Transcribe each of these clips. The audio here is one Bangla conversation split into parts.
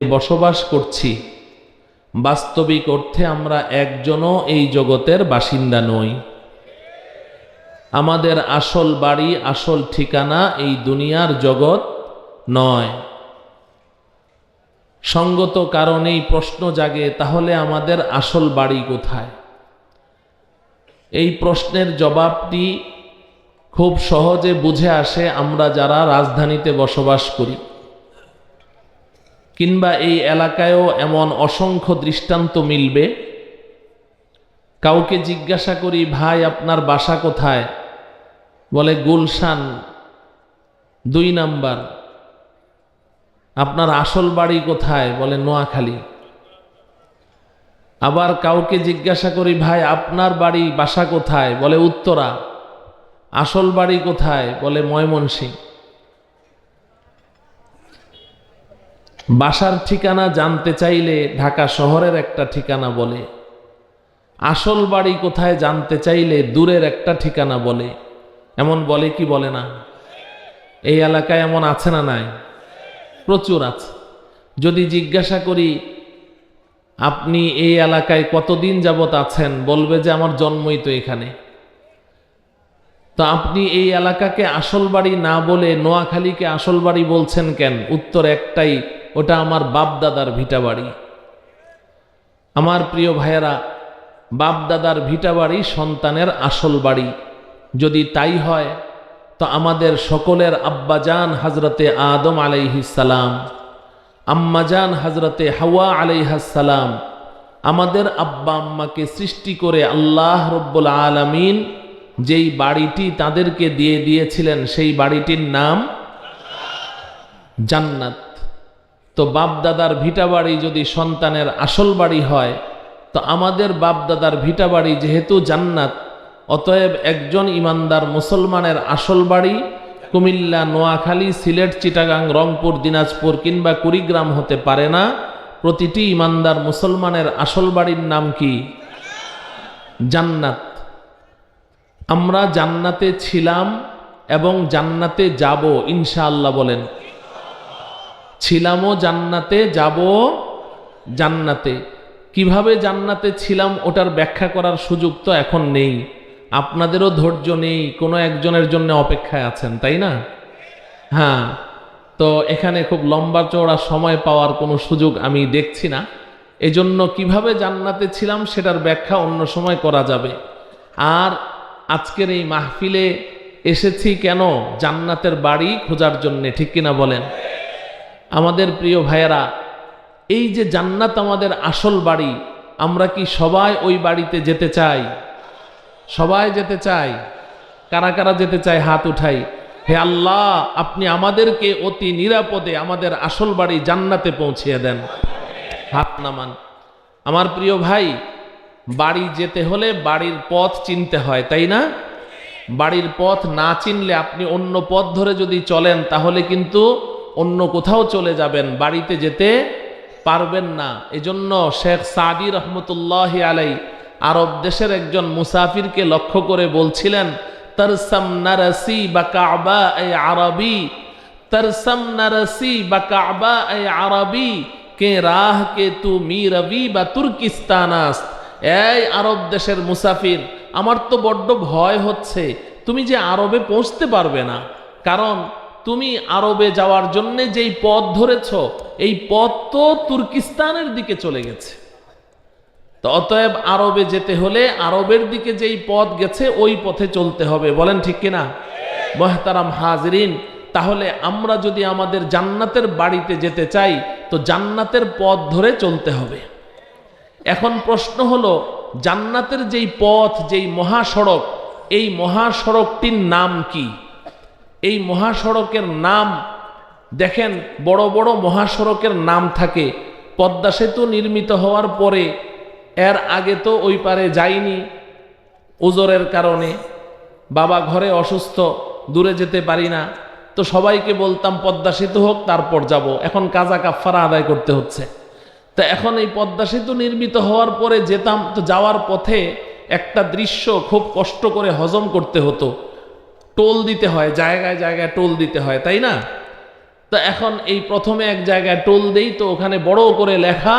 বসবাস করছি। বাস্তবিক অর্থে আমরা একজনও এই জগতের বাসিন্দা নই। আমাদের আসল বাড়ি, আসল ঠিকানা এই দুনিয়ার জগৎ নয়। সঙ্গত কারণেই প্রশ্ন জাগে, তাহলে আমাদের আসল বাড়ি কোথায়? এই প্রশ্নের জবাবটি খুব সহজে বুঝে আসে আমরা যারা রাজধানীতে বসবাস করি। কিংবা এই এলাকায়ও এমন অসংখ্য দৃষ্টান্ত মিলবে? কাউকে জিজ্ঞাসা করি, ভাই, আপনার বাসা কোথায়? বলে, গুলশান, দুই নাম্বার। আপনার আসল বাড়ি কোথায়? বলে, নোয়াখালী। আবার কাউকে জিজ্ঞাসা করি, ভাই, আপনার বাড়ি, বাসা কোথায়? বলে, উত্তরা। আসল বাড়ি কোথায়? বলে ময়মনসিং বাসার ঠিকানা জানতে চাইলে ঢাকা শহরের একটা ঠিকানা বলে। আসল বাড়ি কোথায় জানতে চাইলে দূরের একটা ঠিকানা বলে। এমন বলে কি বলে না? এই এলাকায় এমন আছে না নাই? প্রচুর আছে। যদি জিজ্ঞাসা করি, আপনি এই এলাকায় কতদিন যাবত আছেন? বলবে যে, আমার জন্মই তো এখানে। তো আপনি এই এলাকাকে আসল বাড়ি না বলে নোয়াখালীকে আসল বাড়ি বলছেন কেন? উত্তর একটাই ওটা আমার বাপ দাদার ভিটা বাড়ি। আমার প্রিয় ভাইয়েরা বাপ দাদার ভিটা বাড়ি সন্তানের আসল বাড়ি। যদি তাই হয়, তো আমাদের সকলের আব্বাজান হজরতে আদম আলাইহিসালাম আম্মাজান হজরতে হাওয়া আলাইহাসালাম আমাদের আব্বা আম্মাকে সৃষ্টি করে আল্লাহ রব্বুল আলমিন যেই বাড়িটি তাদেরকে দিয়ে দিয়েছিলেন, সেই বাড়িটির নাম জান্নাত। তো বাপদাদার ভিটা বাড়ি যদি সন্তানের আসল বাড়ি হয়, তো আমাদের বাপদাদার ভিটা বাড়ি যেহেতু জান্নাত, অতএব একজন ইমানদার মুসলমানের আসল বাড়ি কুমিল্লা, নোয়াখালী, সিলেট, চিটাগাং, রংপুর, দিনাজপুর কিংবা কুড়িগ্রাম হতে পারে না। প্রতিটি ইমানদার মুসলমানের আসল বাড়ির নাম কি? জান্নাত। আমরা জান্নাতে ছিলাম এবং জান্নাতে যাব, ইনশাআল্লাহ বলেন। ছিলামও জান্নাতে যাব জান্নাতে। কীভাবে জান্নাতে ছিলাম ওটার ব্যাখ্যা করার সুযোগ তো এখন নেই। আপনাদেরও ধৈর্য নেই, কোনো একজনের জন্য অপেক্ষায় আছেন, তাই না? হ্যাঁ তো এখানে খুব লম্বা চওড়া সময় পাওয়ার কোনো সুযোগ আমি দেখছি না। এজন্য কীভাবে জান্নাতে ছিলাম সেটার ব্যাখ্যা অন্য সময় করা যাবে। আর আজকের এই মাহফিলে এসেছি কেন? জান্নাতের বাড়ি খোঁজার জন্যে, ঠিক কিনা বলেন? আমাদের প্রিয় ভাইয়েরা, এই যে জান্নাত আমাদের আসল বাড়ি, আমরা কি সবাই ওই বাড়িতে যেতে চাই? সবাই যেতে চাই? কারা কারা যেতে চায়? হাত উঠাই। হে আল্লাহ, আপনি আমাদেরকে অতি নিরাপদে আমাদের আসল বাড়ি জান্নাতে পৌঁছিয়ে দেন। হাত নামান। আমার প্রিয় ভাই, বাড়ি যেতে হলে বাড়ির পথ চিনতে হয়, তাই না? বাড়ির পথ না চিনলে আপনি অন্য পথ ধরে যদি চলেন, তাহলে কিন্তু অন্য কোথাও চলে যাবেন, বাড়িতে যেতে পারবেন না। এজন্য শেখ সাদি রহমতুল্লাহ আলাই আরব দেশের একজন মুসাফিরকে লক্ষ্য করে বলছিলেন, তরসম নারসি বা কাবা এ আরবি, তরসম নারসি বা কাবা এ আরবি, কে রাহ কে তু মি রবি বা তুর্কিস্তানাস? এই আরব দেশের মুসাফির, আমার তো বড্ড ভয় হচ্ছে, তুমি যে আরবে পৌঁছতে পারবে না। কারণ তুমি আরবে যাওয়ার জন্য যেই পথ ধরেছ, এই পথ তো তুর্কিস্তানের দিকে চলে গেছে। অতএব আরবে যেতে হলে আরবের দিকে যেই পথ গেছে, ওই পথে চলতে হবে। বলেন ঠিক কিনা? মহতারাম হাজরিন, তাহলে আমরা যদি আমাদের জান্নাতের বাড়িতে যেতে চাই, তো জান্নাতের পথ ধরে চলতে হবে। এখন প্রশ্ন হলো, জান্নাতের যেই পথ, যেই মহাসড়ক, এই মহাসড়কটির নাম কি? এই মহাসড়কের নাম, দেখেন বড় বড় মহাসড়কের নাম থাকে। পদ্মা সেতু নির্মিত হওয়ার পরে এর আগে তো ওই পারে যাইনি ওজোরের কারণে। বাবা ঘরে অসুস্থ, দূরে যেতে পারি না। তো সবাইকে বলতাম, পদ্মা সেতু হোক, তারপর যাব। এখন কাজা কাফারা আদায় করতে হচ্ছে। তা এখন এই পদ্মা সেতু নির্মিত হওয়ার পরে যেতাম, তো যাওয়ার পথে একটা দৃশ্য খুব কষ্ট করে হজম করতে হতো। টোল দিতে হয়, জায়গায় জায়গায় টোল দিতে হয়, তাই না? তো এখন এই প্রথমে এক জায়গায় টোল দেই, তো ওখানে বড় করে লেখা,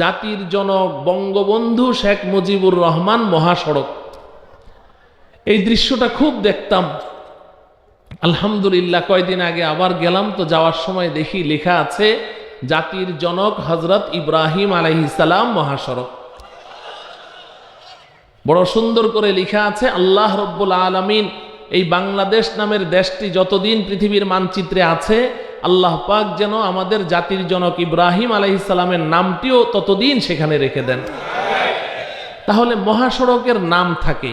জাতির জনক বঙ্গবন্ধু শেখ মুজিবুর রহমান মহাসড়ক। এই দৃশ্যটা খুব দেখতাম। আলহামদুলিল্লাহ, কয়দিন আগে আবার গেলাম, তো যাওয়ার সময় দেখি লেখা আছে, জাতির জনক হজরত ইব্রাহিম আলাইহিসালাম মহাসড়ক। বড় সুন্দর করে লেখা আছে, আল্লাহ রব্বুল আলমিন এই বাংলাদেশ নামের দেশটি যতদিন পৃথিবীর মানচিত্রে আছে, আল্লাহ পাক যেন আমাদের জাতির জনক ইব্রাহিম আলাইহিসালামের নামটিও ততদিন সেখানে রেখে দেন। তাহলে মহাসড়কের নাম থাকে।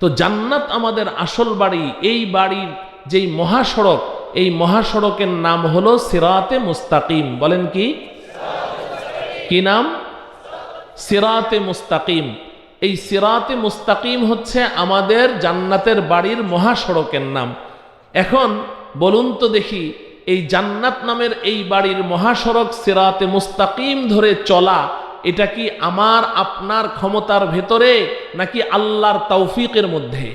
তো জান্নাত আমাদের আসল বাড়ি, এই বাড়ির যেই মহাসড়ক, এই মহাসড়কের নাম হলো সিরাতে মুস্তাকিম। বলেন কি? কি নাম? সিরাতে মুস্তাকিম। এই সিরাতে মুস্তাকিম হচ্ছে আমাদের জান্নাতের বাড়ির মহাসড়কের নাম। এখন বলুন তো দেখি, এই জান্নাত নামের এই বাড়ির মহাসড়ক সিরাতে মুস্তাকিম ধরে চলা, এটা কি আমার, আপনার ক্ষমতার ভেতরে, নাকি আল্লাহর তৌফিকের মধ্যে?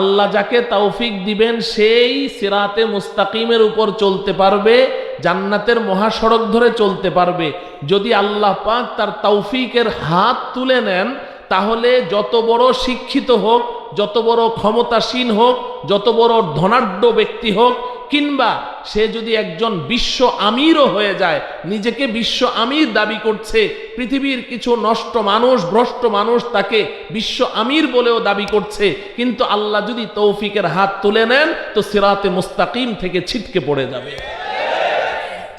আল্লাহ যাকে তৌফিক দিবেন, সেই সিরাতে মুস্তাকিমের উপর চলতে পারবে জান্নাতের মহাসড়ক ধরে চলতে পারবে। যদি আল্লাহ পাক তার তৌফিকের হাত তুলে নেন, তাহলে যত বড় শিক্ষিত হোক, যত বড় ক্ষমতাসীন হোক, যত বড় ধনাঢ্য ব্যক্তি হোক, কিংবা সে যদি একজন বিশ্ব আমিরও হয়ে যায়, নিজেকে বিশ্ব আমির দাবি করছে, পৃথিবীর কিছু নষ্ট মানুষ, ভ্রষ্ট মানুষ তাকে বিশ্ব আমির বলেও দাবি করছে, কিন্তু আল্লাহ যদি তৌফিকের হাত তুলে নেন, তো সিরাতে মুস্তাকিম থেকে ছিটকে পড়ে যাবে।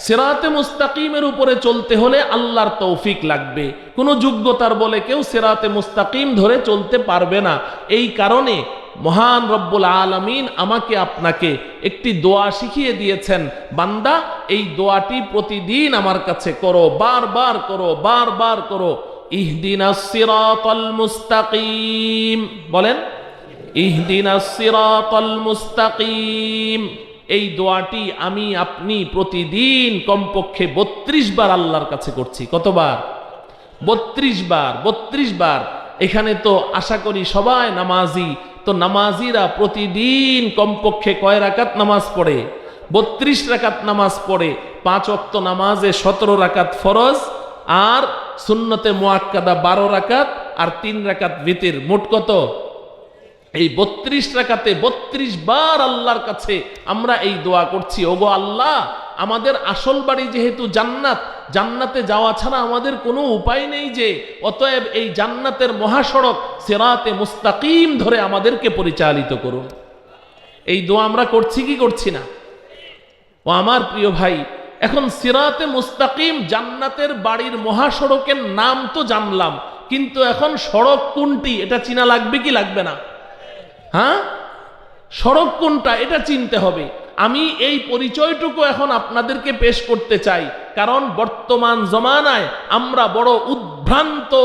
সেরাতে মুস্তাকিমের উপরে চলতে হলে আল্লাহর তৌফিক লাগবে। কোনো যোগ্যতার বলে কেউ সেরাতে মুস্তাকিম ধরে চলতে পারবে না। এই কারণে মহান রব্বুল আলমিন আমাকে আপনাকে একটি দোয়া শিখিয়ে দিয়েছেন, বান্দা, এই দোয়াটি প্রতিদিন আমার কাছে করো, বারবার করো বারবার করো। ইহদিনা মুস্তাকিম। বলেন ইহদিনা মুস্তাকিম। এই দোয়াটি আমি আপনি প্রতিদিন কমপক্ষে বত্রিশ বার আল্লাহর কাছে করছি। কতবার? বত্রিশ বার বত্রিশ বার। এখানে তো আশা করি সবাই নামাজি। তো নামাজিরা প্রতিদিন কমপক্ষে কয় রাকাত নামাজ পড়ে? বত্রিশ রাকাত নামাজ পড়ে। পাঁচ অক্ত নামাজে সতেরো রাকাত ফরজ আর সুন্নতে মোয়াক্কাদা বারো রাকাত আর তিন রাকাত ভিতির। মোট কত? এই বত্রিশ টাকাতে বত্রিশ বার আল্লাহর কাছে আমরা এই দোয়া করছি, ওগো আল্লাহ, আমাদের আসল বাড়ি যেহেতু জান্নাত, জান্নাতে যাওয়া ছাড়া আমাদের কোনো উপায় নেই যে, অতএব এই জান্নাতের মহাসড়ক সেরাতে মুস্তাকিম ধরে আমাদেরকে পরিচালিত করুন। এই দোয়া আমরা করছি কি করছি না? ও আমার প্রিয় ভাই, এখন সিরাতে মুস্তাকিম জান্নাতের বাড়ির মহাসড়কের নাম তো জানলাম, কিন্তু এখন সড়ক কোনটি, এটা চিনা লাগবে কি লাগবে না? হ্যাঁ? সড়ক কোনটা? এটা চিনতে হবে। আমি এই পরিচয়টুকু এখন আপনাদেরকে পেশ করতে চাই। কারণ বর্তমান জমানায় আমরা বড় উদ্ভ্রান্ত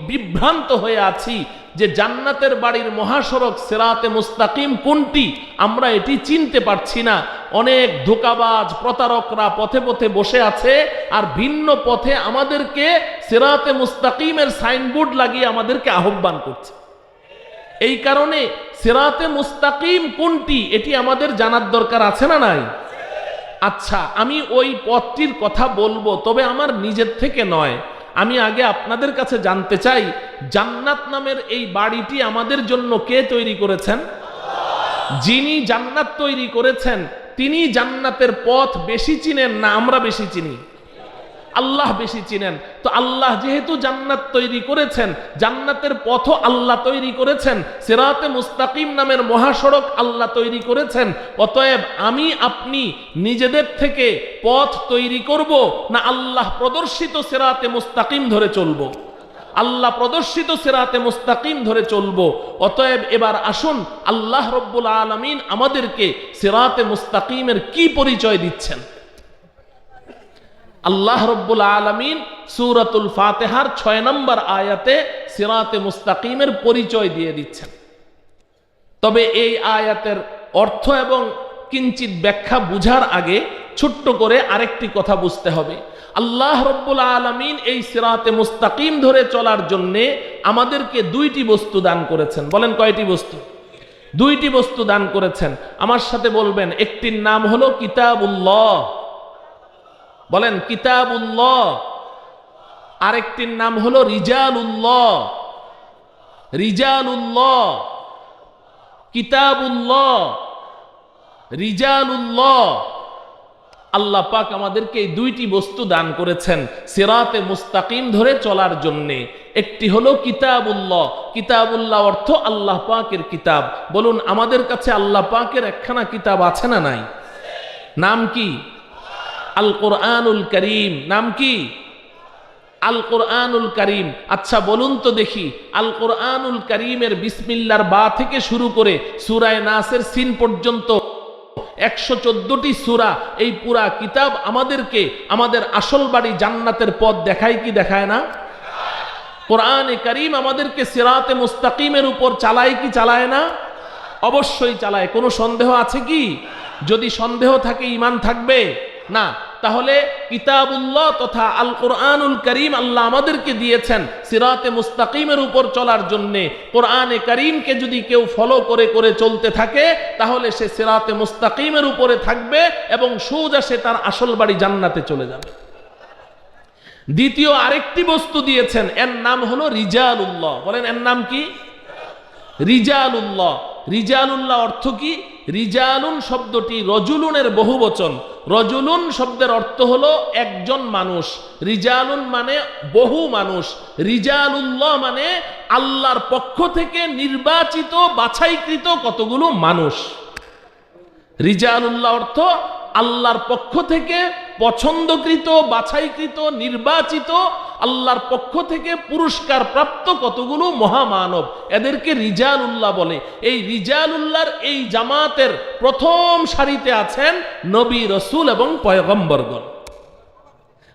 বিভ্রান্ত হয়ে আছি যে জান্নাতের বাড়ির মহাসড়ক সেরাতে মুস্তাকিম কোনটি? আমরা এটি চিনতে পারছি না। অনেক ধোকাবাজ প্রতারকরা পথে পথে বসে আছে আর ভিন্ন পথে আমাদেরকে সেরাতে মুস্তাকিমের সাইনবোর্ড লাগিয়ে আমাদেরকে আহ্বান করছে। এই কারণে সিরাতে মুস্তাকিম কোনটি? এটি আমাদের জানার দরকার আছে না নাই? আচ্ছা আমি ওই পথটির কথা বলব, তবে আমার নিজের থেকে নয়। আমি আগে আপনাদের কাছে জানতে চাই, জান্নাত নামের এই বাড়িটি আমাদের জন্য কে তৈরি করেছেন? যিনি জান্নাত তৈরি করেছেন, তিনি জান্নাতের পথ বেশি চিনেন না আমরা বেশি চিনি? আল্লাহ বেশি চিনেন। তো আল্লাহ যেহেতু জান্নাত তৈরি করেছেন, জান্নাতের পথ আল্লাহ তৈরি করেছেন, সেরাতে মুস্তাকিম নামের মহাসড়ক আল্লাহ তৈরি করেছেন, অতএব আমি, আপনি নিজেদের থেকে পথ তৈরি করব না আল্লাহ প্রদর্শিত সেরাতে মুস্তাকিম ধরে চলবো? আল্লাহ প্রদর্শিত সেরাতে মুস্তাকিম ধরে চলবো। অতএব এবার আসুন, আল্লাহ রব্বুল আলমিন আমাদেরকে সেরাতে মুস্তাকিমের কি পরিচয় দিচ্ছেন? আল্লাহ রব্বুল আলমিন সুরাতুল ফাতেহার ছয় নম্বর আয়াতে সিরাতে মুস্তাকিমের পরিচয় দিয়ে দিচ্ছেন। তবে এই আয়াতের অর্থ এবং কিঞ্চিত ব্যাখ্যা বুঝার আগে ছোট্ট করে আরেকটি কথা বুঝতে হবে। আল্লাহ রব্বুল আলমিন এই সিরাতে মুস্তাকিম ধরে চলার জন্যে আমাদেরকে দুইটি বস্তু দান করেছেন। বলেন কয়টি বস্তু? দুইটি বস্তু দান করেছেন। আমার সাথে বলবেন, একটির নাম হলো কিতাবুল্লাহ। বলেন, কিতাবুল্লাহ। আরেকটির নাম হলো রিজালুল্লাহ। রিজালুল্লাহ। কিতাবুল্লাহ। রিজালুল্লাহ। আল্লাহ পাক আমাদেরকে এই দুইটি বস্তু দান করেছেন সিরাতে মুস্তাকিম ধরে চলার জন্যে। একটি হলো কিতাবুল্লাহ। কিতাবুল্লাহ অর্থ আল্লাহ পাকের কিতাব। বলুন, আমাদের কাছে আল্লাহ পাকের একখানা কিতাব আছে না নাই? নাম কি? আল কোরআনুল করিম, নাম কি? আল কোরআনুল করিম। আচ্ছা বলুন তো দেখি আল কোরআনুল করিমের বিসমিল্লার বা থেকে শুরু করে সুরায় নাসের সিন পর্যন্ত একশো চোদ্দটি সুরা এই পুরা কিতাব আমাদেরকে আমাদের আসল বাড়ি জান্নাতের পথ দেখায় কি দেখায় না? কোরআনে করিম আমাদেরকে সিরাতে মুস্তাকিমের উপর চালায় কি চালায় না? অবশ্যই চালায়। কোনো সন্দেহ আছে কি? যদি সন্দেহ থাকে ইমান থাকবে? না। তাহলে কিতাবুল্লাহ তথা আল কোরআনুল করিম আল্লাহ আমাদেরকে দিয়েছেন সিরাতে মুস্তাকিমের উপর চলার জন্যে। কোরআনে করিমকে যদি কেউ ফলো করে করে চলতে থাকে, তাহলে সে সিরাতে মুস্তাকিমের উপরে থাকবে এবং সোজা সে তার আসল বাড়ি জান্নাতে চলে যাবে। দ্বিতীয় আরেকটি বস্তু দিয়েছেন, এর নাম হলো রিজালুল্লাহ। বলেন এর নাম কি? রিজালুল্লাহ। রিজালুল্লাহ অর্থ কি? রিজালুন শব্দটি রজুলুনের বহু বচন রজুলুন শব্দের অর্থ হলো একজন মানুষ। রিজালুন মানে বহু মানুষ। রিজালুল্লাহ মানে আল্লাহর পক্ষ থেকে নির্বাচিত, বাছাইকৃত কতগুলো মানুষ। রিজালুল্লাহ অর্থ আল্লাহর পক্ষ থেকে পছন্দকৃত, বাছাইকৃত, নির্বাচিত, আল্লাহর পক্ষ থেকে পুরস্কার প্রাপ্ত কতগুলো মহামানব? এদেরকে রিজালুল্লাহ বলে। এই রিজালুল্লাহর এই জামাতের প্রথম সারিতে আছেন নবী রসুল এবং পয়গম্বরগণ।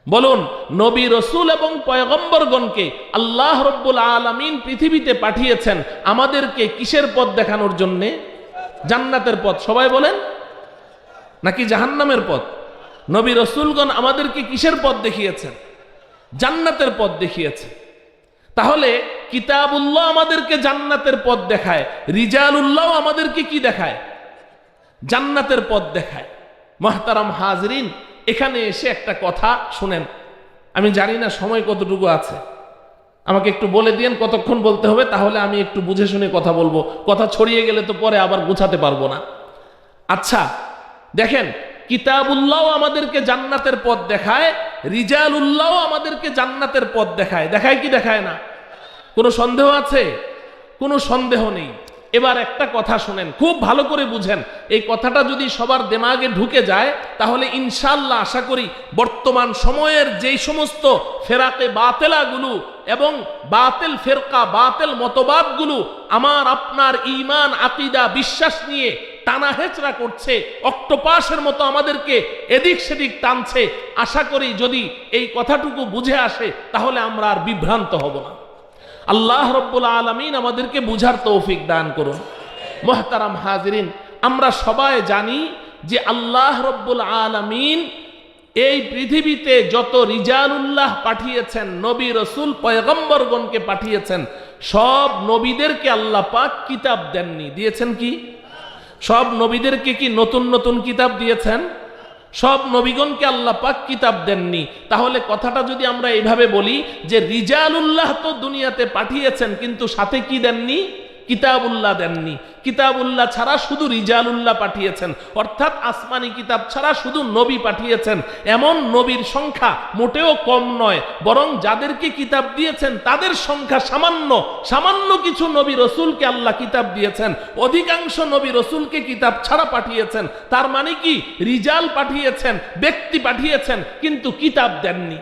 বলুন, নবী রসুল এবং পয়গম্বরগণকে আল্লাহ রব্বুল আলমিন পৃথিবীতে পাঠিয়েছেন আমাদেরকে কিসের পথ দেখানোর জন্যে? জান্নাতের পথ, সবাই বলেন? নাকি জাহান্নামের পথ? নবী রসুলগণ আমাদেরকে কিসের পথ দেখিয়েছেন? জান্নাতের পথ দেখিয়েছে তাহলে কিতাবুল্লাহ আমাদেরকে জান্নাতের পথ দেখায়, রিজালুল্লাহ আমাদেরকে কি দেখায়? জান্নাতের পথ দেখায়। মহতারাম হাজরিন, এখানে এসে একটা কথা শুনেন। আমি জানি না সময় কতটুকু আছে। আমাকে একটু বলে দিয়েন, কতক্ষণ বলতে হবে, তাহলে আমি একটু বুঝে শুনে কথা বলব। কথা ছড়িয়ে গেলে তো পরে আবার গুছাতে পারব না। আচ্ছা দেখেন কিতাবুল্লাহ আমাদেরকে জান্নাতের পথ দেখায়, রিজালুল্লাহ আমাদেরকে জান্নাতের পথ দেখায়। দেখায় কি, দেখায় না? কোনো সন্দেহ আছে? কোনো সন্দেহ নেই। এবার একটা কথা শোনেন, খুব ভালো করে বুঝেন। এই কথাটা যদি সবার দেমাগে ঢুকে যায়, তাহলে ইনশাল্লাহ আশা করি বর্তমান সময়ের যেই সমস্ত ফেরাকে বাতেলাগুলো এবং বাতেল ফেরকা, বাতেল মতবাদগুলো, আমার আপনার ইমান আকিদা, বিশ্বাস নিয়ে টানা হেচড়া করছে, অক্টোপাসের মতো আমাদেরকে এদিক সেদিক টানছে। আশা করি যদি এই কথাটুকু বুঝে আসে, তাহলে আমরা আর বিভ্রান্ত হব না। আল্লাহ রব্বুল আলমিন আমাদেরকে বুঝার তৌফিক দান করুন। মোহতারাম হাজরিন, আমরা সবাই জানি যে আল্লাহ রব্বুল আলমিন এই পৃথিবীতে যত রিজালুল্লাহ পাঠিয়েছেন, নবী রসুল পয়গম্বরগণকে পাঠিয়েছেন, সব নবীদেরকে আল্লাহ পাক কিতাব দেননি। দিয়েছেন কি? সব নবীদেরকে কি নতুন নতুন কিতাব দিয়েছেন? সব নবীগণকে আল্লাহ পাক কিতাব দেননি। তাহলে কথাটা যদি আমরা এইভাবে বলি যে রিজাল উল্লাহ তো দুনিয়াতে পাঠিয়েছেন, কিন্তু সাথে কি দেননি? কিতাবুল্লাহ দেননি। কিতাবুল্লাহ ছাড়া শুধু রিজালুল্লাহ পাঠিয়েছেন। অর্থাৎ আসমানি কিতাব ছাড়া শুধু নবী পাঠিয়েছেন। এমন নবীর সংখ্যা মোটেও কম নয়, বরং যাদেরকে কিতাব দিয়েছেন তাদের সংখ্যা সামান্য। সামান্য কিছু নবী রসুলকে আল্লাহ কিতাব দিয়েছেন। অধিকাংশ নবী রসুলকে কিতাব ছাড়া পাঠিয়েছেন। তার মানে কি? রিজাল পাঠিয়েছেন, ব্যক্তি পাঠিয়েছেন, কিন্তু কিতাব দেননি।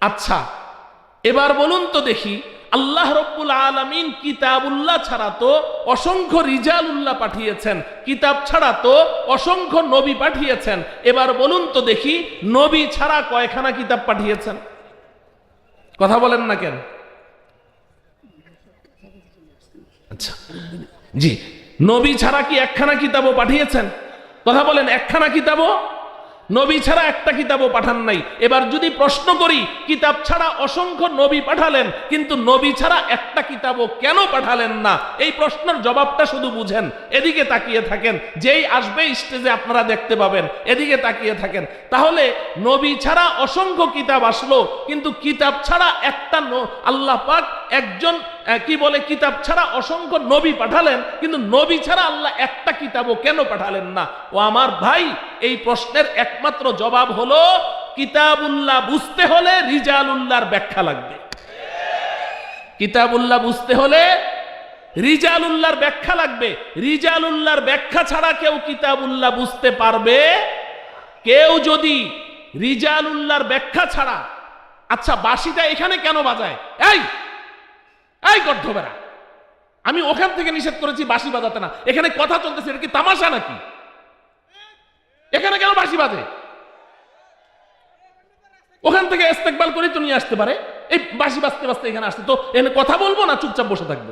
আচ্ছা এবার বলুন তো দেখি আল্লাহ রব্বুল আলমিন কিতাবুল্লাহ ছাড়া তো অসংখ্য রিজালুল্লাহ পাঠিয়েছেন, কিতাব ছাড়া তো অসংখ্য নবী পাঠিয়েছেন। এবার বলুন তো দেখি, নবী ছাড়া কয়খানা কিতাব পাঠিয়েছেন? কথা বলেন না কেন? আচ্ছা জি, নবী ছাড়া কি একখানা কিতাবও পাঠিয়েছেন? কথা বলেন, একখানা কিতাবও নবী ছাড়া একটা কিতাবও পাঠান নাই। এবার যদি প্রশ্ন করি, কিতাব ছাড়া অসংখ্য নবী পাঠালেন, কিন্তু নবী ছাড়া একটা কিতাবও কেন পাঠালেন না? এই প্রশ্নের জবাবটা শুধু বুঝেন, এদিকে তাকিয়ে থাকেন, যেই আসবে স্টেজে আপনারা দেখতে পাবেন, এদিকে তাকিয়ে থাকেন। তাহলে নবী ছাড়া অসংখ্য কিতাব আসলো, কিন্তু কিতাব ছাড়া একটা আল্লাহ পাক একজন কি বলে কিতাব ছাড়া অসংখ্য নবী পাঠালেন, কিন্তু নবী ছাড়া আল্লাহ একটা কিতাবও কেন পাঠালেন না? ও আমার ভাই, এই প্রশ্নের একমাত্র জবাব হলো, কিতাবুল্লাহ বুঝতে হলে রিজালুল্লাহর ব্যাখ্যা লাগবে। কিতাবুল্লাহ বুঝতে হলে রিজালুল্লাহর ব্যাখ্যা লাগবে। রিজালুল্লাহর ব্যাখ্যা ছাড়া কেউ কিতাবুল্লাহ বুঝতে পারবে? কেউ যদি রিজালুল্লাহর ব্যাখ্যা ছাড়া আচ্ছা বাঁশিটা এখানে কেন বাজায়? এই এই গর্ধবেরা, আমি ওখান থেকে নিষেধ করেছি বাঁশি বাজাতে না। এখানে কথা চলতেছে, এটা কি তামাশা নাকি? এখানে কেন বাঁশি বাজে? ওখান থেকে ইস্তেকবাল করেই তো নিয়ে আসতে পারে। এই বাঁশি বাজতে বাজতে এখানে আসতে। তো এখানে কথা বলব না, চুপচাপ বসে থাকব?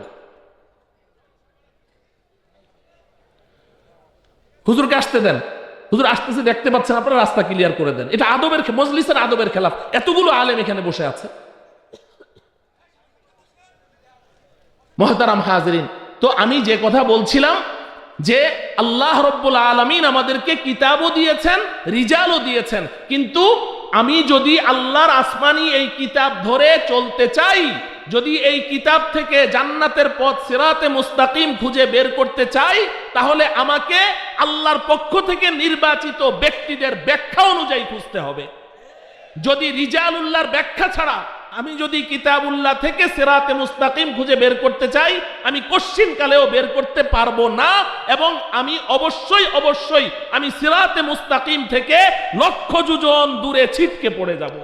হুজুরকে আসতে দেন। হুজুর আসতেছে, দেখতে পাচ্ছেন, আপনারা রাস্তা ক্লিয়ার করে দেন। এটা আদবের মজলিসের আদবের খেলাফ। এতগুলো আলেম এখানে বসে আছে। মহতারাম হাজরিন। তো আমি যে কথা বলছিলাম যে আল্লাহ রব্বুল আলমিন আমাদেরকে কিতাবও দিয়েছেন, রিজালও দিয়েছেন। কিন্তু আমি যদি আল্লাহর আসমানি এই কিতাব ধরে চলতে চাই, যদি এই কিতাব থেকে জান্নাতের পথ সেরাতে মুস্তাকিম খুঁজে বের করতে চাই, তাহলে আমাকে আল্লাহর পক্ষ থেকে নির্বাচিত ব্যক্তিদের ব্যাখ্যা অনুযায়ী খুঁজতে হবে। যদি রিজালুল্লাহর ব্যাখ্যা ছাড়া আমি যদি কিতাবুল্লাহ থেকে সেরাতে মুস্তাকিম খুঁজে বের করতে চাই, আমি কশ্চিন কালেও বের করতে পারব না, এবং আমি অবশ্যই অবশ্যই আমি সিরাতে মুস্তাকিম থেকে লক্ষ যোজন দূরে ছিটকে পড়ে যাব।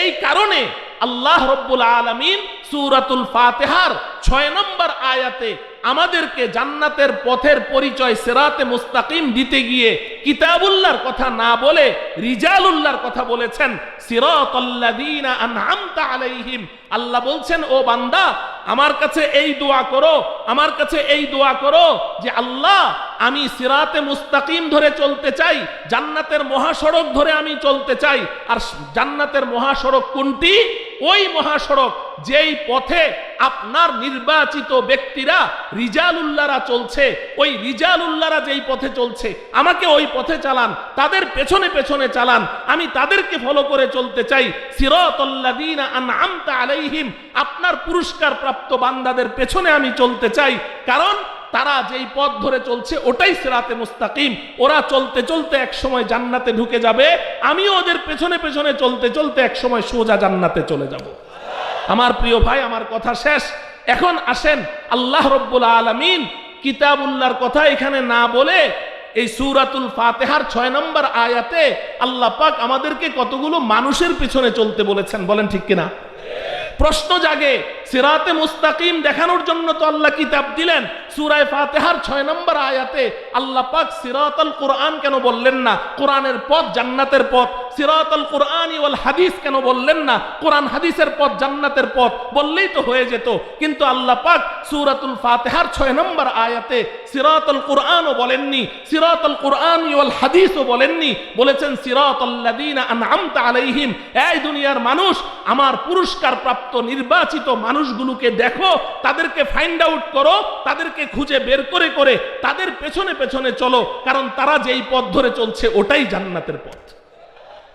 এই কারণে আল্লাহ রব্বুল আলমিন সুরাতুল ফাতেহার ছয় নম্বর আয়াতে আমাদেরকে জান্নাতের পথের পরিচয় সেরাতে মুস্তাকিম দিতে গিয়ে কিতাবুল্লাহর কথা না বলে রিজালুল্লাহর কথা বলেছেন, সিরাতাল্লাযীনা আনআমতা আলাইহিম। আল্লাহ বলছেন, ও বান্দা আমার কাছে এই দোয়া করো, আমার কাছে এই দোয়া করো যে আল্লাহ, আমি সিরাতে মুস্তাকিম ধরে চলতে চাই, জান্নাতের মহাসড়ক ধরে আমি চলতে চাই। আর জান্নাতের মহাসড়ক কোনটি? ওই মহাসড়ক যেই পথে আপনার নির্বাচিত ব্যক্তিরা রিজালুল্লাহরা চলছে। ওই রিজালুল্লাহরা যেই পথে চলছে, আমাকে ওই পথে চালান, তাদের পেছনে পেছনে চালান। আমি তাদেরকে ফলো করে চলতে চাই। সিরাতাল্লাযীনা আনআমতা আলাইহিম, আপনার পুরস্কার প্রাপ্ত বান্দাদের পেছনে আমি চলতে চাই। কারণ তারা যেই পথ ধরে চলছে, ওটাই সেরাতে মুস্তাকিম। ওরা চলতে চলতে এক সময় জান্নাতে ঢুকে যাবে। আমিও ওদের পেছনে পেছনে চলতে চলতে এক সময় সোজা জান্নাতে চলে যাব। আমার প্রিয় ভাই, আমার কথা শেষ। এখন আসেন আল্লাহ রব্বুল আলমিন কিতাবুল্লাহর কথা এখানে না বলে এই সুরাতুল ফাতেহার ছয় নম্বর আয়াতে আল্লাহ পাক আমাদেরকে কতগুলো মানুষের পিছনে চলতে বলেছেন। বলেন ঠিক কিনা? প্রশ্ন জাগে, সিরাতে মুস্তাকিম দেখানোর জন্য তো আল্লাহ কিতাব দিলেন। সুরায় ফাতেহার ছয় নম্বর আয়াতে আল্লাহ পাক সিরাতাল কোরআন কেন বললেন না? কোরআনের পথ জান্নাতের পথ। সিরাতাল ওয়াল হাদিস কেন বললেন না? কোরআন হাদিসের পথ জান্নাতের পথ বললেই তো হয়ে যেত। কিন্তু আল্লাহ পাক সুরাতুল ছয় নম্বর আয়াতে কোরআনও বলেননি ওয়াল হাদিসও বলেননি, বলেছেন আনআমতা আলাইহিম এই দুনিয়ার মানুষ, আমার পুরস্কার প্রাপ্ত নির্বাচিত মানুষগুলোকে দেখো, তাদেরকে ফাইন্ড আউট করো, তাদেরকে খুঁজে বের করে করে, তাদের পেছনে পেছনে চলো, কারণ তারা যেই পথ ধরে চলছে, ওটাই জান্নাতের পথ।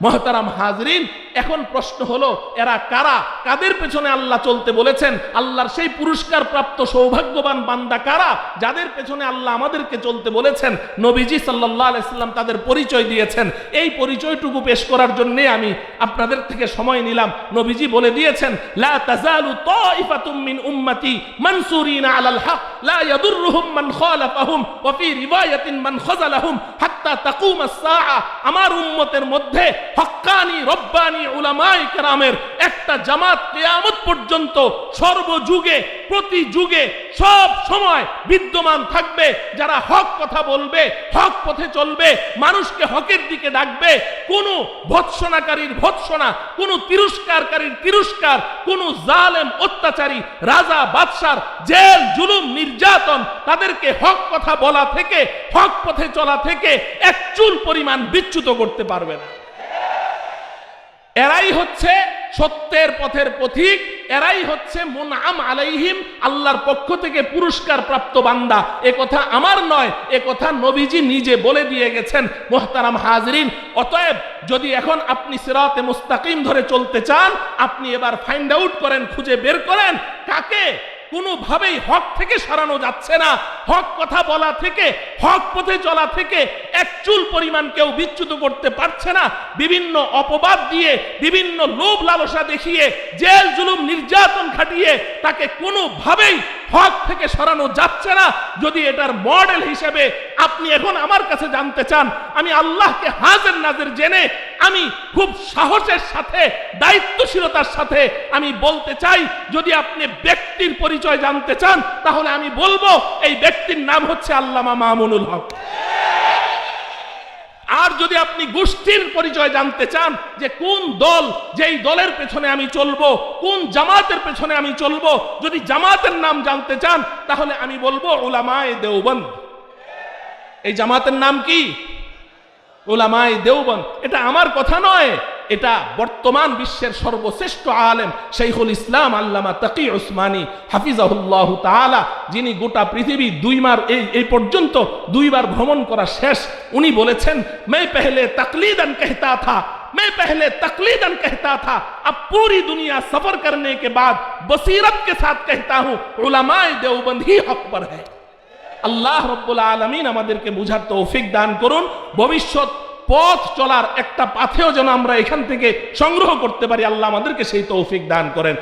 মহতারাম হাজরিন, এখন প্রশ্ন হলো, এরা কারা? কাদের পেছনে আল্লাহ চলতে বলেছেন? আল্লাহর সেই পুরস্কার প্রাপ্ত সৌভাগ্যবান বান্দা কারা? যাদের পেছনে আল্লাহ আমাদেরকে চলতে বলেছেন, নবীজি সাল্লাহ আলাইসাল্লাম তাদের পরিচয় দিয়েছেন। এই পরিচয়টুকু পেশ করার জন্যে আমি আপনাদের থেকে সময় নিলাম। নবীজি বলে দিয়েছেন আমার উম্মতের মধ্যে হক্কানি রব্বানি এই উলামায়ে কেরামের একটা জামাত কেয়ামত পর্যন্ত সর্বযুগে প্রতি যুগে সব সময় বিদ্যমান থাকবে। যারা হক কথা বলবে, হক পথে চলবে, মানুষকে হকের দিকে ডাকবে, কোনো ভৎসনাকারীর ভৎসনা, কোনো তিরস্কারকারীর তিরস্কার, কোনো জালেম, অত্যাচারী, রাজা, বাদশার জেল, জুলুম, নির্যাতন, তাদেরকে হক কথা বলা থেকে, হক পথে চলা থেকে এক চুল পরিমাণ বিচ্যুত করতে পারবে না। এরাই হচ্ছে সত্যের পথের পথিক, এরাই হচ্ছে মোনাম আলাইহিম, আল্লাহর পক্ষ থেকে পুরস্কার প্রাপ্ত বান্দা। এ কথা আমার নয়, এ কথা নবীজি নিজে বলে দিয়ে গেছেন, মোহতারাম হাজরিন। অতএব যদি এখন আপনি সিরাতে মুস্তাকিম ধরে চলতে চান, আপনি এবার ফাইন্ড আউট করেন, খুঁজে বের করেন, কাকে? কোনোভাবেই হক থেকে সরানো যাচ্ছে না। হক কথা বলা থেকে, হক পথে চলা থেকে একচুল পরিমাণ কেউ বিচ্যুত করতে পারছে না। বিভিন্ন অপবাদ দিয়ে, বিভিন্ন লোভ লালসা দেখিয়ে, জেল জুলুম নির্যাতন খাটিয়ে তাকে কোনোভাবেই হক থেকে সরানো যাচ্ছে না। যদি এটার মডেল হিসেবে আপনি এখন আমার কাছে জানতে চান, আমি আল্লাহকে হাজের নাজের জেনে আমি খুব সাহসের সাথে, দায়িত্বশীলতার সাথে আমি বলতে চাই, যদি আপনি ব্যক্তির পরিচয় জানতে চান, তাহলে আমি বলব, এই ব্যক্তির নাম হচ্ছে আল্লামা মামুনুল হক। আর যদি আপনি গোষ্ঠীর পরিচয় জানতে চান যে কোন দল যেই দলের পেছনে আমি চলবো, কোন জামাতের পেছনে আমি চলবো, যদি জামাতের নাম জানতে চান, তাহলে আমি বলব ওলামায় দেওবন্দ। এই জামাতের নাম কি? ওলামায় দেওবন্দ। এটা আমার কথা নয়। এটা বর্তমান বিশ্বের সর্বশ্রেষ্ঠ আলেম শেখুল ইসলাম আল্লামা তাকি উসমানী হাফিজাহুল্লাহ তাআলা যিনি গোটা পৃথিবী দুইবার এই এই পর্যন্ত দুইবার ভ্রমণ করা শেষ উনি বলেছেন मैं पहले तकलीदन कहता था मैं पहले तकलीदन कहता था अब पूरी दुनिया सफर करने के बाद बसीरत के साथ कहता हूं उलमाए देवबंद ही हक पर है আল্লাহ রব্বুল আলমিন আমাদেরকে বুঝার তৌফিক দান করুন ভবিষ্যৎ পথ চলার একটা পাথেও যেন আমরা এখান থেকে সংগ্রহ করতে পারি। আল্লাহ আমাদেরকে সেই তৌফিক দান করেন।